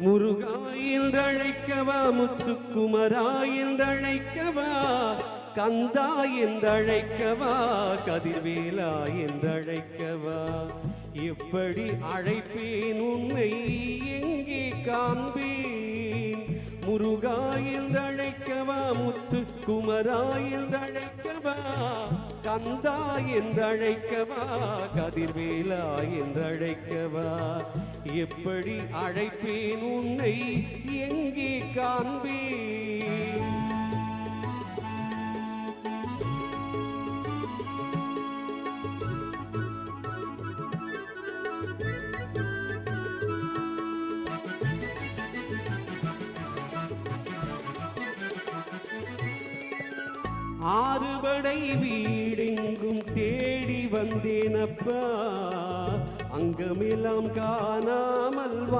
முருகா என்றழைக்கவா முத்துக்குமரா என்றழைக்கவா கந்தா என்றழைக்கவா கதிர்வேலா என்றழைக்கவா? எப்படி அழைப்பேன் உன்னை எங்கே காண்பேன்? முருகா என்றழைக்கவா முத்து குமரா என்றழைக்கவா? கந்தா என்றழைக்கவா? கதிர்வேலா என்றழைக்கவா? எப்படி அழைப்பேன் உன்னை? எங்கே காண்பேன்? ஆறுபடை வீடெங்கும் தேடி வந்தேனப்பா. அங்கமெல்லாம் காணாமல் வா